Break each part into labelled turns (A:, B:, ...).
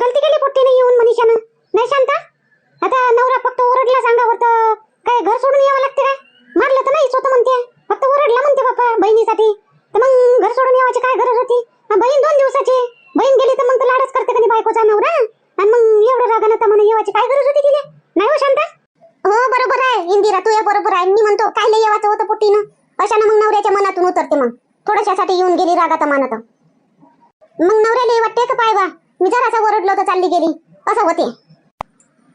A: गलती केली पोट्टीने येऊन मनीषानं. नाही शांता? आता नवरा फक्त ओरडला सांगावर तर काय घर सोडून यावं लागते काय? मारलं तर नाही स्वतः म्हणते. फक्त ओरडला म्हणते बाप्पा बहिणीसाठी. तर मग घर सोडून यावाची काय गरज होती? बहीण दोन दिवसाची. बहीण गेली तर मग तर लाडच करते कधी बायकोचा नवरा. आणि मग एवढं रागानं तर म्हणून येवाची काय गरज होती तिला? नाही हो शांता? हो बरोबर आहे. इंदिरा तू या बरोबर आहे. मी म्हणतो काय लय येवाचं होतं पोट्टीनं? अशानं मग नवऱ्याच्या मनातून उतरते मग. थोड्याशासाठी येऊन गेली रागात मानत. मग नवऱ्याला वाटते का पाय बा? मी जरासा ओरडलो तर चालली गेली. असं होते.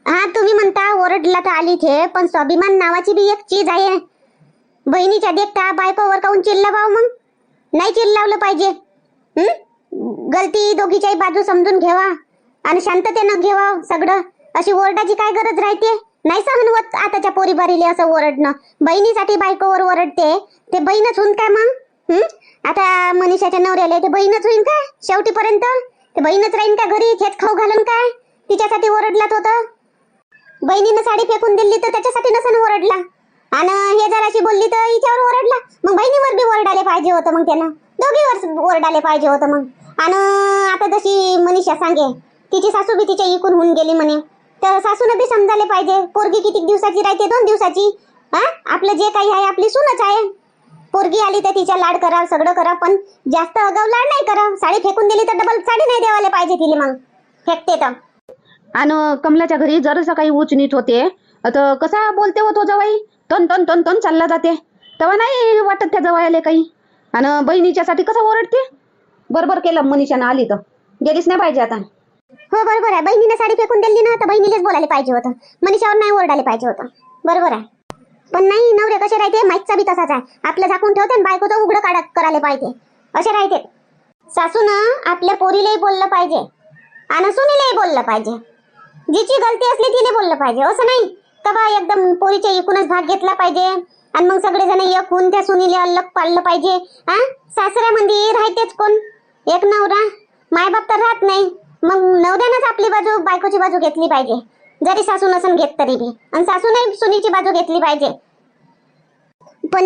A: हा तुम्ही म्हणता ओरडला तर आली थे पण स्वाभिमान नावाची बी एक चीज आहे. बहिणीच्या देखता बायकोवर काऊन चिल्लावाव मग? नाही चिल्लावलं पाहिजे. गलती दोघीच्याही बाजू समजून घेवा. आणि शांततेनं घेवा सगळं. अशी ओरडाची काय गरज राहते? नाही सहन होत आताच्या पोरी बारीले असं ओरडणं. बहिणीसाठी बायकोवर ओरडते. ते बहीणच होईन काय मग? आता मनीषाच्या नवऱ्याला ते बहीणच होईन का? शेवटीपर्यंत? ते बहीणच राहीन का घरी हेच खाऊ घालून काय तिच्यासाठी ओरडलात होतं. बहिणीनं साडी फेकून दिली तर त्याच्यासाठी नसन ओरडला. आणि हे जर अशी बोलली तर हिच्यावर ओरडला. मग बहिणीवर बी ओरडाले पाहिजे होतं मग त्यानं. दोघीवर ओरडाले पाहिजे होतं मग. आणि आता जशी मनीषा सांगे तिची सासू बी तिच्या इकून होऊन गेली म्हणे. तर सासूनं बी समजायला पाहिजे पोरगी किती दिवसाची राहते? दोन दिवसाची. हा आपलं जे काही आहे आपली सूनच आहे. पोरगी आली तर तिच्या लाड करा सगळं करा पण जास्त अगाव लाड नाही करा साडी फेकून दिली तर डबल साडी नाही द्यावायला पाहिजे तिला मग. फेकते तर.
B: आणि कमलाच्या घरी जरसं काही उच नीट होते तर कसा बोलते हो तो जवाई? तन तन तन तन चालला जाते. तेव्हा नाही वाटत त्या जवायाले काही. आणि बहिणीच्यासाठी कसं ओरडते? बरोबर केलं मनीषानं आली तर. गेलीच नाही पाहिजे आता.
A: हो बरोबर आहे. बहिणीने साडी फेकून दिली ना तर बहिणीलाच बोलायला पाहिजे होतं. मनीषावर नाही ओरडायला पाहिजे होतं. बरोबर आहे. पण नाही नवरे कसे राहते? माईकचा बी तसाच आहे. आपलं झाकून ठेवते आणि बायकोचं उघडं काढा करायला पाहिजे. असे राहते. सासून आपल्या पोरीलाही बोललं पाहिजे. आणि सुनीलाही बोललं पाहिजे. जिची गलती असली तिने बोललं पाहिजे. असं नाही. का बा एकदम पोरीच्या एकूणच भाग घेतला पाहिजे. आणि मग सगळेजण एक होऊन त्या सुनीला अलग पाडलं पाहिजे. हा? सासऱ्यामध्ये राहतेच कोण? एक नवरा. मायबाप तर राहत नाही. मग नवऱ्यानंच आपली बाजू बायकोची बाजू घेतली पाहिजे. जरी सासू नसन घेत तरी बी. आणि नाही सुनीची बाजू घेतली पाहिजे. पण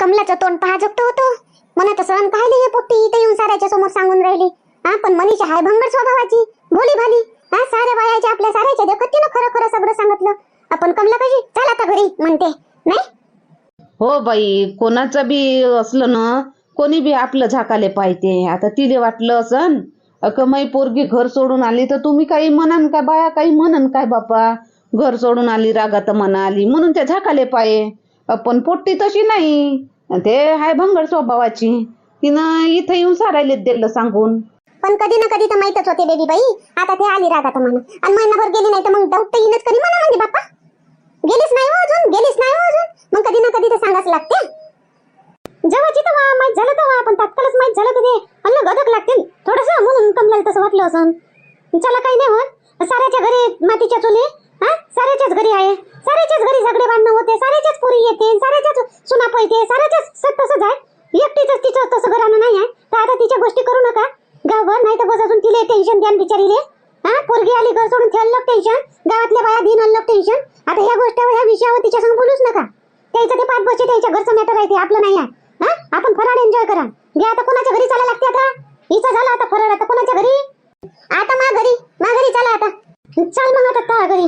A: कमलाचं तोंड पहा जगतो होतो. म्हणत सण पाहिले हे पोट्टी इथे येऊन साऱ्याच्या समोर सांगून राहिली. हा पण मनीषा हाय भंगड स्वभावाची. भोली भाली. हा साऱ्या बायाच्या आपल्या साऱ्याच्या देखत तिनं खरं खरं सगळं सांगितलं. आपण कमला कशी? चल आता घरी म्हणते. नाही?
B: हो बाई कोणाचं बी असलं ना कोणी बी आपलं झाकाले पाहिजे आता तिले वाटलं असन कमाई पोरगी घर सोडून आली तर तुम्ही काही म्हणान काय बाया? काही म्हणन काय बापा? घर सोडून आली रागात मना आली म्हणून ते झाकाले पाये. पण पोट्टी तशी नाही. ते हाय भंगड स्वभावाची. तिनं इथं येऊन सारायले दिलं सांगून.
A: पण कधी ना कधी तर माहितच होते बेबी बाई. आता ते आली रागात म्हणा आणि महिनाभर गेली नाही तर मग डाऊट तर येणच कधी म्हणा म्हणजे बाप्पा? गेलीच नाही हो अजून गेलीच नाही हो अजून. मग कधी ना कधी तर सांगाच लागते. जेव्हाची तर वा माहीत झालं तर वा पण तात्काळच माहीत झालं तर ते अन्न गदक लागते थोडस म्हणून कमलाला तसं वाटलं असं चला काही नाही होत. साऱ्याच्या घरी मातीच्या चुली हा? साऱ्याच्याच घरी आहे. साऱ्याच्याच घरी झगडे भांडणं होते. साऱ्याच्याच पोरी येते. साऱ्याच्याच सुना पळते. साऱ्याच्याच स- तसंच आहे. एकटीच तिचं तसं घरानं नाही आहे. तर आता तिच्या गोष्टी करू नका. गावभर नाही तर बस अजून तिले टेन्शन द्या बिचारीले. हा? पोरगी आली घर सोडून ते अलग टेन्शन गावातल्या बाया दिन अलग टेन्शन आता ह्या गोष्टीवर ह्या विषयावर तिच्या संग बोलूच नका. त्याचं ते पाच बसचे त्यांच्या घरचं मॅटर आहे ते आपलं नाही आहे. हा? आपण फराड एन्जॉय करा. घ्या आता कोणाच्या घरी चालायला लागते आता? हिचं झालं आता फराड आता कोणाच्या घरी आता मा घरी मा घरी चला आता चल मग आता त्या घरी.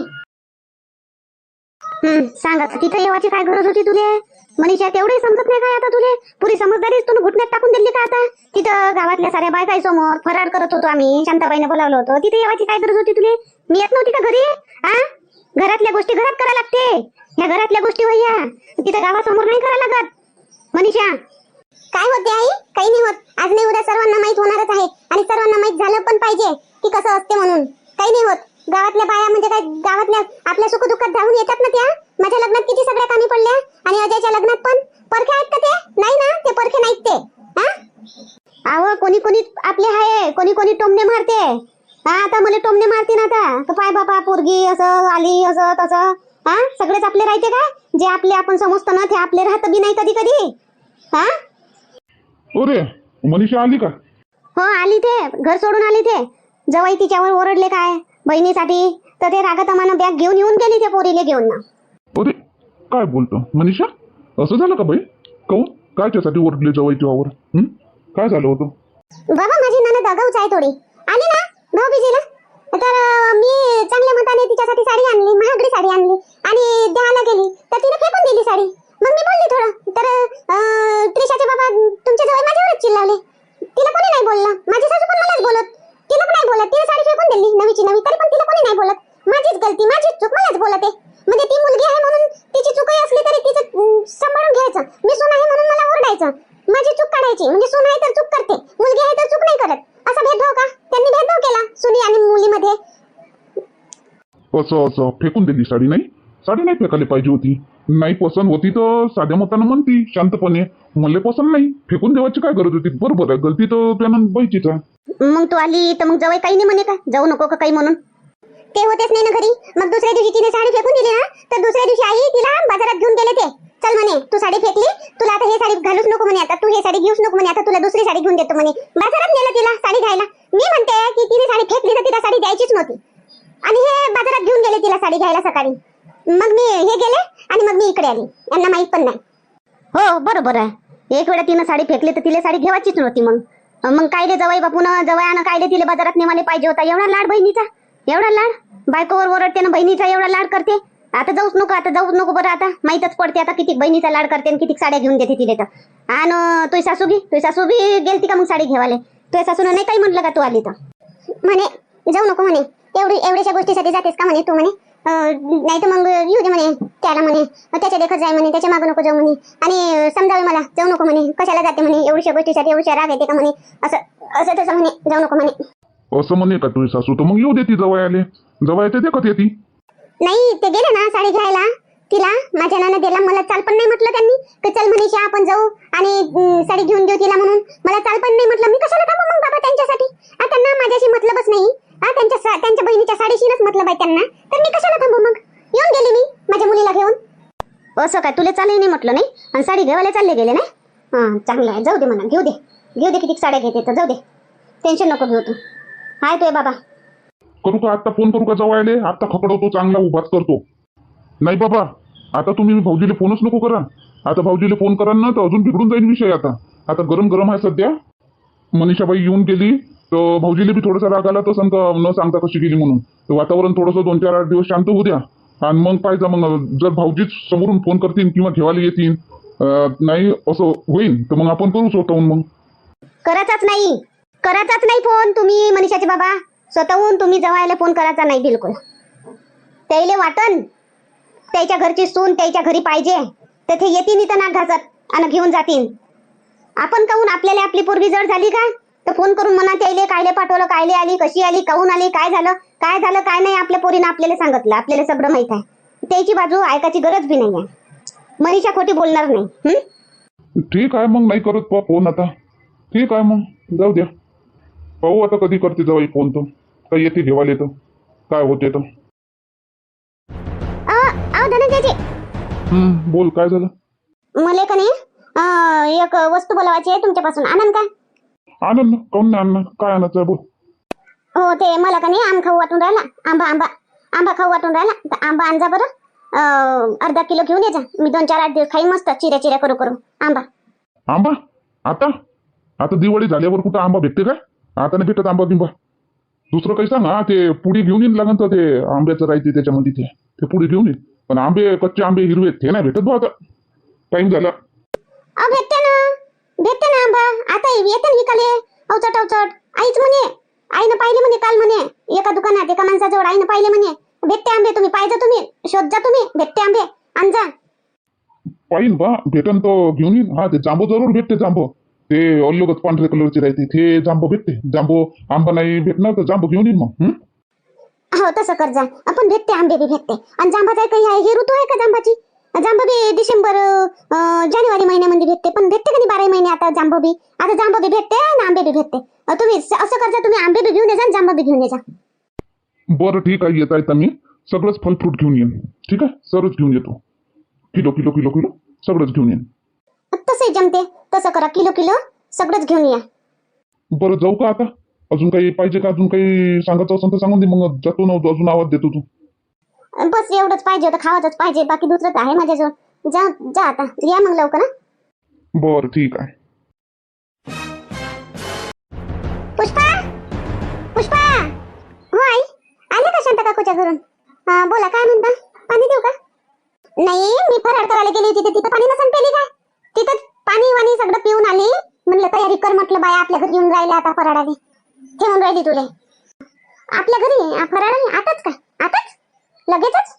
A: हम्म सांगा आता तिथं येवाची काय गरज होती तुले? मनीषा तेवढे समजत नाही काय आता तुले? पुरी समजदारीच तू घुटण्यात टाकून दिली का आता? तिथं गावातल्या साऱ्या बायकाई समोर फरार करत होतो आम्ही शांताबाईने बोलावलं होतं. तिथे येवाची काय गरज होती तुले? मी येत नव्हती का घरी? आ? घरातल्या गोष्टी घरात करा लागते. ह्या घरातल्या गोष्टी भैया तिथं गावासमोर नाही करा लागत. मनीषा. काय होते आई? काही नाही होत. आज नाही उद्या सर्वांना माहीत होणारच आहे. आणि सर्वांना माहीत झालं पण पाहिजे. की कसं असते म्हणून. काही नाही होत. गावातल्या बाया म्हणजे काय गावातल्या आपल्या सुखदुःखात धावून येतात ना त्या? माझ्या लग्नात किती सगळ्या कामी पडल्या? आणि अजयच्या लग्नात पण? परखे आहेत का ते? नाही ना? ते परखे नाहीत ते. हा? अहो कोणी कोणी आपले आहे. कोणी कोणी टोमणे मारते. हा आता मला टोमणे मारतील आता. तर पाय बापा पोरगी असं आली असं तसं. हा? सगळेच आपले राहते का? जे आपले आपण समजतो ना ते आपले राहत बी नाही कधी कधी. हा?
C: अरे मनीषा आली का?
A: हो आली ते. घर सोडून आली ते. जवाई तिच्यावर ओरडले काय? बहिणीसाठी. तर ते रागतमान बॅग घेऊन येऊन गेली त्या पोरीले घेऊन ना.
C: अरे काय बोलतो? मनीषा असं झालं का बाई? काऊन काय त्यासाठी ओरडले जवळ तुझ्यावर काय झालं होतं?
A: बाबा माझी नाना दगावच आहे थोडी. आणि ना? भाऊबीजीला तर मी चांगल्या मताने तिच्यासाठी साडी आणली महागडी साडी आणली. आणि द्यायला गेली तर तिने फेकून दिली साडी. मग मी बोलली थोडं. तर त्रिशाचे बाबा तुमच्या जवळ माझ्यावरच चिल्लावले. तिला कोणी नाही बोलला. माझी सासू पण मलाच बोलत. तिला पण नाही बोलत. तिला साडी फेकून दिली? नवीची नवी. तरी पण तिला कोणी नाही बोलत. माझीच गलती माझीच चूक मलाच बोलते. म्हणजे ती मुलगी आहे म्हणून तिची चूकही असली तरी तिचं सांभाळून घ्यायचं. मी सून आहे म्हणून मला ओरडायचं. माझी चूक काढायची. म्हणजे सून आहे तर चूक करते. मुलगी आहे तर चूक नाही करत. असा भेदभाव का? त्यांनी भेदभाव केला सुनी आणि मुलीमध्ये.
C: असं असं. फेकून दिली साडी नाही? साडी नाही फेकायला पाहिजे होती. नाही पसंत होती तर साध्या मतानं म्हणती शांतपणे. मला पसंत नाही फेकून देवाची काय गरज होती? बरोबर आहे गलती तर त्यानं बाईचीच आहे.
A: मग तू आली तर मग जवळ काही नाही म्हणे का? जाऊ नको का काही म्हणून? ते होतेच नाही ना घरी. मग दुसऱ्या दिवशी तिने साडी फेकून दिली ना तर दुसऱ्या दिवशी आई तिला बाजारात घेऊन गेले ते. चल म्हणे तू साडी फेकली तुला आता हे साडी घालूच नको म्हणे आता तू हे साडी घेऊच नको म्हणे आता तुला दुसरी साडी घेऊन देतो म्हणे. बाजारात नेलं तिला साडी घ्यायला मी म्हणते की तिने साडी फेकली तर तिला साडी द्यायचीच नव्हती आणि हे बाजारात घेऊन गेले तिला साडी घ्यायला सकाळी मग मी हे गेले आणि मग मी इकडे आली यांना माहीत पण नाही हो बरोबर आहे एक वेळा तिनं साडी फेकले तर तिला साडी घेवायचीच नव्हती मग. मग कायले जवाई बापून जवयानं कायले तिला बाजारात नेमाले पाहिजे होता? एवढा लाड बहिणीचा? एवढा लाड? बायकोवर ओरडते ना बहिणीचा एवढा लाड करते? आता जाऊच नको आता जाऊच नको बरं आता माहीतच पडते आता किती बहिणीचा लाड करते आणि किती साड्या घेऊन देते तिला तर. आणि तुझी सासू बी तुझी सासू बी गेलती का मग साडी घेवाले? तुझ्या सासून नाही काही म्हटलं का तू आली तर? म्हणे जाऊ नको म्हणे. एवढी एवढ्याशा गोष्टीसाठी जातेस का म्हणे तू म्हणे? नाही तर मग येऊ दे म्हणे त्याला म्हणे. त्याच्या देखत जाय म्हणे त्याच्या मागं नको जाऊ म्हणे. आणि समजावे मला जाऊ नको म्हणे. कशाला जाते म्हणे एवढ्या गोष्टीसाठी एवढ्या राग येते का म्हणे? असं असं तसं म्हणे जाऊ नको म्हणे.
C: असं म्हणे का तुझी सासू? तर मग येऊ देती जवळ आले. जवळ येते देखत येते.
A: नाही ते गेले ना साडी घ्यायला. तिला माझ्या नाना दिला. मला चाल पण नाही म्हटलं त्यांनी. की चल मनीषा आपण जाऊ. आणि साडी घेऊन देऊ तिला म्हणून. मला चाल पण नाही म्हटलं. मी कशाला थांबू मग बाबा त्यांच्यासाठी? आ, त्यांना माझ्याशी मतलबच नाही. त्यांच्या त्यांच्या बहिणीच्या साडीशीनच मतलब आहे त्यांना. तर मी कशाला थांबू मग? येऊन गेली मी माझ्या मुलीला घेऊन. असं काय? तुला चालेल नाही म्हटलं नाही? आणि साडी घेवायला चालले गेले ना हा चांगलं आहे. जाऊ दे म्हणा. घेऊ दे. घेऊ दे किती साड्या घेते तर जाऊ दे. टेन्शन नको घेऊ तू. हाय तोय बाबा.
C: करू का? आता फोन करू का जवळ आले आता खकडवतो चांगला उभाच करतो. नाही बाबा आता तुम्ही भाऊजीला फोनच नको करा. आता भाऊजीला फोन करा ना तर अजून बिघडून जाईल विषय आता. आता गरम गरम आहे सध्या. मनीषाबाई येऊन गेली. तर भाऊजीले बी थोडासा राग आला तर सांगता न सांगता कशी गेली म्हणून. तर वातावरण थोडंसं दोन चार आठ दिवस शांत होऊ द्या. आणि मग पाहिजे मग जर भाऊजीच समोरून फोन करतील किंवा ठेवायला येतील नाही असं होईल तर मग आपण करू स्वतःहून मग.
A: करायचाच नाही. करायचाच नाही फोन तुम्ही मनीषाचे बाबा. स्वतःहून तुम्ही जवायला फोन करायचा नाही बिलकुल. त्याईले वाटन त्याच्या घरची सून त्याच्या घरी पाहिजे. तर येतील इथं नाक घासत आणि घेऊन जातील आपण काहून आपल्याला आपली पोरगी जड झाली का? तर फोन करून म्हणा त्याईले कायले पाठवलं कायले आली कशी आली काहून आली काय झालं काय झालं काय नाही आपल्या पोरीनं आपल्याला सांगितलं आपल्याला सगळं माहीत आहे. त्याची बाजू ऐकायची गरज बी नाही आहे. मनीषा खोटी बोलणार नाही?
C: ठीक आहे मग नाही करत पा फोन आता. ठीक आहे मग जाऊ द्या. पाहू आता कधी करते जाऊ फोन तर काय येते घेवायला येतं काय होते हम्म, बोल काय झालं?
A: मला का नाही एक वस्तू बोलवायची आहे तुमच्यापासून. आनंद का?
C: आनंद काऊन नाही आणणार काय आणायचं बोल
A: हो ते मला का नाही आम खाऊ वाटून राहिला. आंबा आंबा आंबा खाऊ वाटून राहिला. तर आंबा आणजा बरं. अर्धा किलो घेऊन ये जा. मी दोन चार आठ दिवस खाई मस्त चिऱ्या चिऱ्या करू करू. आंबा.
C: आंबा? आता? आता दिवाळी झाल्यावर कुठं आंबा भेटते काय आता नाही भेटत आंबा बिंबा. दुसरं काही सांग हा ते पुडी घेऊन येईन लागन तर ते आंब्याचं राहते त्याच्यामध्ये ते. ते पुडी घेऊन येईन पण आंबे कच्चे आंबे हिरवे ते नाही भेटत बा आता. टाइम झाला.
A: भेटते ना. आंबा आता येते विकाले. अवचट अवचट. आईच म्हणे आईनं पाहिले म्हणे काल म्हणे. एका दुकानात एका माणसाजवळ आईनं पाहिले म्हणे. भेटते आंबे तुम्ही पाहिजे तुम्ही शोध जा तुम्ही भेटते आंबे. आणजा
C: पाहिन बा भेटन तो घेऊन येईन. हा ते जांबो जरूर भेटते जांबो ते अल्लोगत पांढऱ्या कलरचे राहते ते जांबो भेटते. जांबो आंबा नाही भेटणार तर जांबो घेऊन येईन मग हं?
A: हो तसं कर जा. आपण भेटते आंबे बी भेटते. आणि जांबाचा काही आहे हे ऋतू आहे का जांबाची जांब बी डिसेंबर जानेवारी महिन्यामध्ये भेटते. पण भेटते का नाही बारा महिने आता जांब बी आता जांब बी भेटते आणि आंबे बी भेटते तुम्ही असं करजा तुम्ही आंबे बी घेऊन जा आणि जांब बी घेऊन ये जा.
C: बरं ठीक आहे. येता येता मी सगळंच फल फ्रूट घेऊन येईन. ठीक आहे? सर्वच घेऊन येतो. किलो किलो किलो किलो सगळंच घेऊन येईन.
A: तसंही जमते. तसं करा. किलो किलो सगळंच घेऊन या.
C: बरं जाऊ का आता? अजून काही पाहिजे का? अजून काही सांगायचं असेल तर सांगून दे. मग जातो ना अजून आवाज देतो तू.
A: बस एवढंच पाहिजे होतं खावायचंच पाहिजे बाकी दुसरं तर आहे माझ्याजवळ. जा जा आता या मग लवकर?
C: बरं ठीक आहे.
A: पुष्पा? पुष्पा? हो आई. आले का शांता काकूच्या घरून? बोला काय म्हणता? पाणी देऊ का? नाही मी फराळ करायला गेली होती तिथं पाणी नसन पेली काय तिथं पाणी वाणी सगळं पिऊन आली. म्हणलं तयारी कर म्हटलं बाया आपल्या घरी येऊन राहिले आता फराळाने. ठेवून राहिली तुले. आपल्या घरी आ, फराळाने आताच का? लगेचच?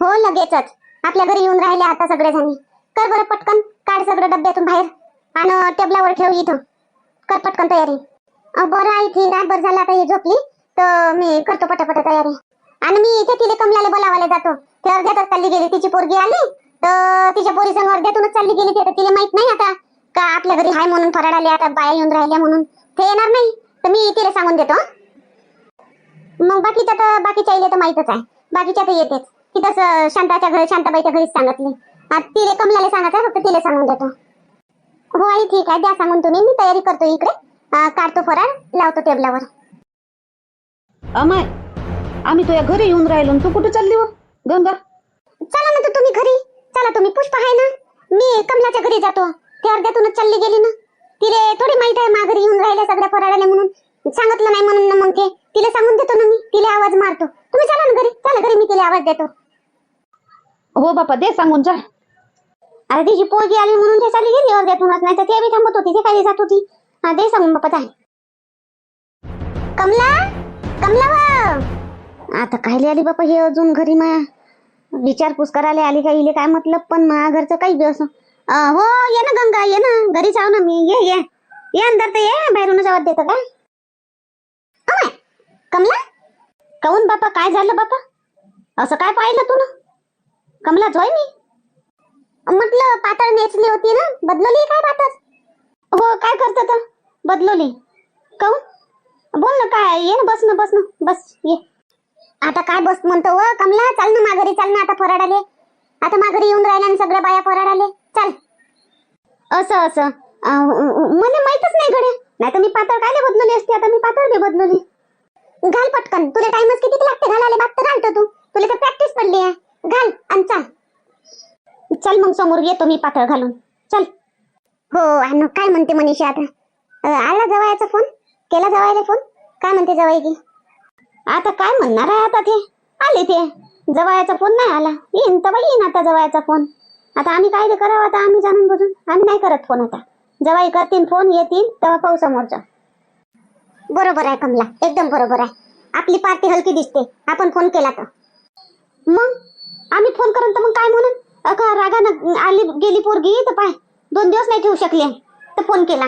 A: हो लगेचच. आपल्या घरी येऊन राहिले आता सगळेजणी. कर बरं पटकन काढ सगळं डब्यातून बाहेर आणि टेबलावर ठेव इथं. कर पटकन तयारी. बरं आई ती आहे. बरं झालं आता ही झोपली तर मी करतो पटापट तयारी. आणि मी इथे तिला कमलाला बोलावायला जातो. ते अर्ध्या तर चालली गेली. तिची पोरगी आली तर तिच्या पोरी संग अर्ध्यातूनच चालली गेली ती. तिला माहीत नाही आता का आपल्या घरी हाय म्हणून फराड आले आता बाया येऊन राहिल्या म्हणून. ते येणार नाही. तर मी तिला सांगून देतो मग बाकीच्या तर बाकीच्या इले तर माहीतच आहे. बाकीच्या तर येतेच. तिथंच शांताच्या घरी शांताबाईच्या घरीच सांगितली तिले कमलाला सांगायचं फक्त तिला सांगून देतो. हो आई ठीक आहे द्या सांगून तुम्ही. मी तयारी करतो इकडे. काढतो फराळ लावतो टेबलावर.
B: अमाय आम्ही तुझ्या घरी येऊन राहिलो तू कुठे चालली हो? गंगा?
A: चला ना तर तुम्ही घरी. चला तुम्ही पुष्प आहे ना? मी कमलाच्या घरी जातो. ते अर्ध्यातूनच चालली गेली ना? तिले थोडी माहीत आहे माघारी येऊन राहिल्या सगळ्या फराळाले म्हणून. सांगितलं नाही म्हणून मग ते. तिला सांगून देतो ना मी. तिला आवाज मारतो. तुम्ही चला ना घरी. चला घरी मी तिला आवाज देतो.
B: हो बापा दे सांगून जा.
A: अरे तिची पोरगी आली म्हणून ते चालली गेली अर्ध्यातूनच नाही तर ते बी थांबत होती ते खाली जात होती. हा दे सांगून बापा चाल. कमला? कमला वा आता कायले आली बापा हे अजून घरी माया? विचारपूस करायला आली का इले? काय मतलब पण मा घरचं काही बी असं. हो ये ना गंगा ये ना. घरी जाऊ ना मी. ये ये. ये अंदर तर ये. बाहेरूनच आवाज देतो का? अमाय, कमला? बापा? काय झालं बापा? असं काय पाहिलं तू ना? कमला जोय मी? म्हटलं पातळ नेचली होती ना? बदलली काय पातळ? हो काय करत तर बदलवली कहून? बोल ना काय ये ना बस ना बस ना बस ये. आता काय बस म्हणतो व? कमला चाल ना माघारी चाल ना आता फराड आले आता माघारी येऊन राहिल्या आणि सगळ्या बाया फराड आले चाल. असं असं. मला माहितच नाही गड्या. नाही तर मी पातळ काय बदलली असते आता मी पातळ बी बदलवली घाल पटकन. तुला टाइमच किती लागते? घालायला बात तर घालतो तू. तुला तर प्रॅक्टिस पडली आहे. घाल आणि चाल. चल मग समोर येतो मी पातळ घालून. चल. हो आणि काय म्हणते मनीषा आता? आला जवायचा फोन केला जवायला फोन काय म्हणते जवाई की आता काय म्हणणार आहे आता ते? आले ते. जवायचा फोन नाही आला. येईन तर येईन आता जवायचा फोन आता आम्ही काय ते करावं आता आम्ही जाणून बुजून? आम्ही नाही करत फोन आता. जवाई करतील फोन येतील तेव्हा पाहू समोरचा. बरोबर आहे कमला एकदम बरोबर आहे. आपली पार्टी हलकी दिसते आपण फोन केला तर. मग? आम्ही फोन करून तर मग काय म्हणून? अका रागानं आली गेली पोरगी तर पाय. दोन दिवस नाही ठेवू शकले. तर फोन केला.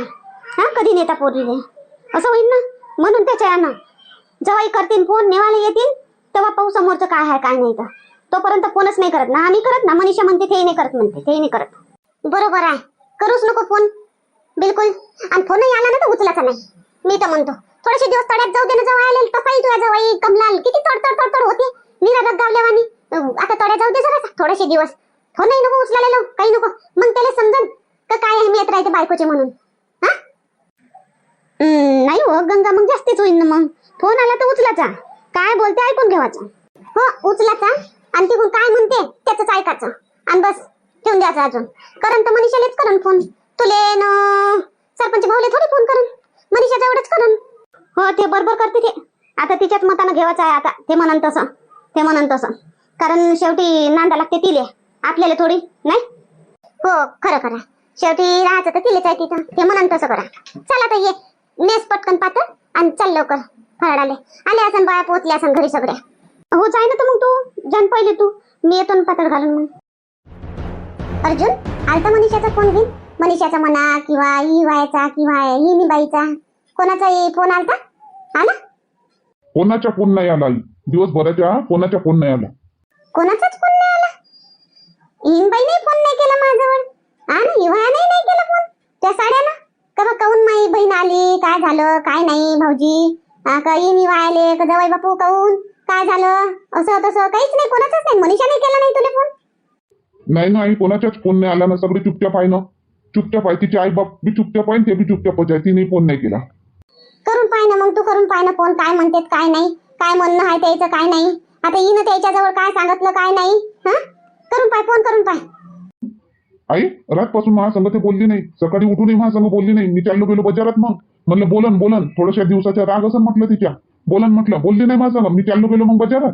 A: हा कधी नेता पोरगी असं होईल ना? म्हणून त्याच्या यानं जवाई करतील फोन नेवाला येतील तेव्हा पाहू समोरचं काय आहे काय नाही तर. तोपर्यंत फोनच नाही करत ना. आम्ही करत ना? मनीषा म्हणते ते नाही करत म्हणते. ते नाही करत. बरोबर आहे. करूच नको फोन बिलकुल. आणि फोनही आला ना तर उचलायचा नाही. मी तर म्हणतो. थोडेसे दिवस तड्यात जाऊ दे ना जवळ आले तसाही तुझ्या जवळ. कमलाल किती तड तड तड तड होते. निरागत गावल्यावानी आता तड्यात जाऊ दे जरा थोडेसे दिवस. हो, फोनही नको उचलायला काही नको. मग त्याला समजन का काय अहमियत राहते बायकोचे म्हणून. हा? नाही हो गंगा मग जास्तीच होईल ना मग. फोन आला तर उचलाचा. काय बोलते ऐकून घेवाचा. हो उचलाचा. आणि तिकडून काय म्हणते त्याच ऐकायचं. आणि बस ठेवून द्यायचं अजून. करण तर मनीषालेच करण फोन. तुले न सरपंच भाऊले थोडी फोन करण मनीषाचा एवढंच करण हो ते बरोबर करते ते. आता तिच्याच मतानं घेवायचं आहे आता. ते म्हणन तसं. ते म्हणन तसं. कारण शेवटी नांदा लागते तिले. आपल्याला थोडी नाही? हो खरं खरं. शेवटी राहायचं तर तिलेच आहे तिथं. ते म्हणन तसं करा. चला तर ये. नेस पटकन पातळ आणि चल लवकर. फराडाले आले. असन बाया पोहोचले असन घरी सगळ्या हो जाय ना तर मग तू. जाण पहिले तू. मी येतो ना पातळ घालून मग. अर्जुन आलता मनीषाचा फोन घेईन मनीषाचा म्हणा किंवा ई व्हायचा किंवा ही निबाईचा. कोणाचाही फोन आलता? आला
C: कोणाच्या फोन नाही आला? आई दिवसभराच्या कोणाच्या फोन नाही आला?
A: कोणाचाच फोन नाही आला? हिनबाईने फोन नाही केला माझ्याजवळ आणि युवाने नाही केला फोन? त्या साड्यानं? का बा काऊन माई बहीण आली? काय झालं? काय नाही भाऊजी? हा, का येईन आले का जवाई बापू काऊन काय झालं? असं तसं काहीच नाही कोणाचाच नाही. मनीषाने केला नाही तुला फोन?
C: नाही ना आई कोणाच्याच फोन नाही आला ना सगळे चुपचाप आहे ना. चुपचाप आहे तिचे आई बाप बी चुपचाप आहे आणि ते बी चुपचापच आहे. तिने फोन नाही केला.
A: करून पाय ना मग तू करून पाय ना फोन काय म्हणतात काय नाही? काय म्हणणं आहे त्याचं काय नाही? आता येईन त्याच्याजवळ काय सांगितलं काय नाही? हा? करून पाय फोन करून पाय.
C: आई रातपासून महासंघ ते बोलली नाही. सकाळी उठूनही महासंघ बोलली नाही. मी चाललो गेलो बाजारात मग. म्हणलं बोलन बोलन. थोड्याशा दिवसाच्या राग असं म्हटलं तिच्या. बोलन म्हटलं बोलली नाही महासंघ मी चाललो गेलो मग बाजारात.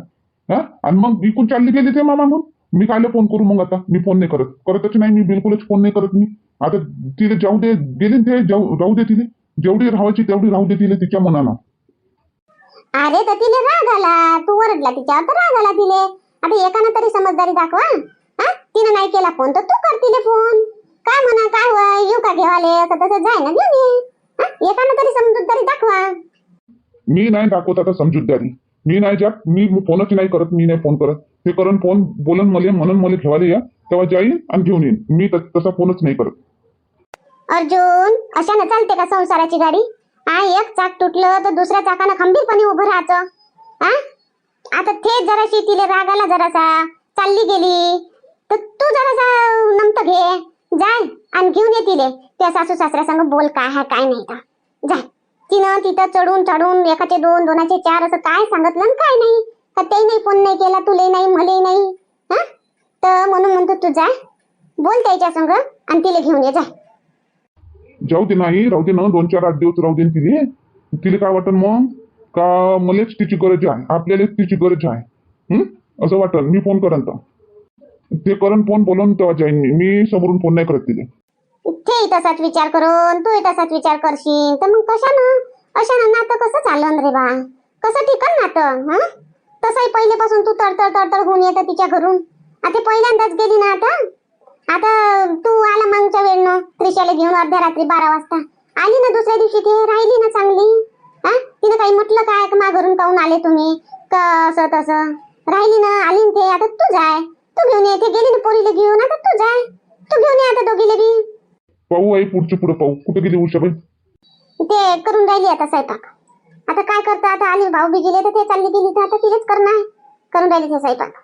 C: हा? आणि मग इकून चालली गेली ते मामा म्हणून. मी कायला फोन करू मग आता? मी फोन नाही करत. करतच नाही मी बिलकुलच फोन नाही करत मी. आता तिला जाऊ दे गेले ते? जाऊ राहू दे तिथे? जेवढी राहायची तेवढी राहू दे तिले तिच्या मनानं.
A: अरे तर तिले राग आला तू ओरडला तिच्यावर तर राग आला तिले. आता एकानं तरी समजदारी दाखवा. हा? तिनं नाही केला फोन तर तू कर तिले फोन. काय म्हणा काय होय येऊ का घेवाले? असं तसं जाय ना घेऊन ये. हा? एकानं तरी समजदारी दाखवा.
C: मी नाही दाखवत आता समजूतदारी. मी नाही जात मी फोनच नाही करत मी नाही फोन करत. ते करण फोन बोलन मले म्हणून मला ठेवायला या. तेव्हा जाईन आणि घेऊन येईन. मी त- तसा फोनच नाही करत.
A: अर्जुन अशानं चालते का संसाराची गाडी? हा एक चाक तुटलं तर दुसऱ्या चाकानं खंबीरपणे उभं राहायचं. हा आता ते जराशी तिले रागाला जरासा. चालली गेली. तर तू जरासा नमत घे. जाय आणि घेऊन ये तिले. त्या सासू सासऱ्या संग बोल काय हा काय नाही का जाय तिनं तिथं चढून चढून एकाचे दोन दोनाचे चार असं काय सांगितलं काय नाही? का तेही नाही फोन नाही केला तुले नाही मले नाही. हा तर म्हणून म्हणतो तू जाय बोल त्याच्या संग आणि तिले घेऊन ये. जाय
C: जाऊ दे नाही राहू दे ना दोन चार आठ दिवस राहू दे ना तिले तिला काय वाटन मग? का मलाच तिची गरज आहे आपल्यालाच तिची गरज आहे. असं वाटन मी फोन करन तर. ते करन फोन बोलून तेव्हा जाईन मी. मी समोरून फोन नाही करत तिले.
A: ते तसाच विचार करून तू तसाच विचार करशील. तर मग कशानं? अशानं नातं कसं चालन रे बा? कसं ठिकाण नातं हा? तसंही पहिलेपासून तू तडतड तडतड होऊन येतं तिच्या घरून. आता पहिल्यांदाच गेली ना आता? आता तू आला मागच्या वेळनं त्रिशाला घेऊन अर्ध्या रात्री बारा वाजता. आली ना दुसऱ्या दिवशी ते राहिली ना चांगली? हा? तिनं काही म्हटलं काय का? मा घरून काहून आले तुम्ही. का असं तसं राहिली ना आली ना ते आता तू जाय. तू घेऊन ये ते गेली ना पोरीला घेऊन आता तू जाय. तू घेऊन ये आता दोघीले बी.
C: पाहू आई पुढचे पुढे पाहू. कुठे गेली उषाबाई
A: ते करून राहिली आता स्वयंपाक. आता काय करता? आता आली भाऊ बी गेले तर ते चालली गेली तर आता तिलेच करणं आहे करून राहिली ते स्वयंपाक.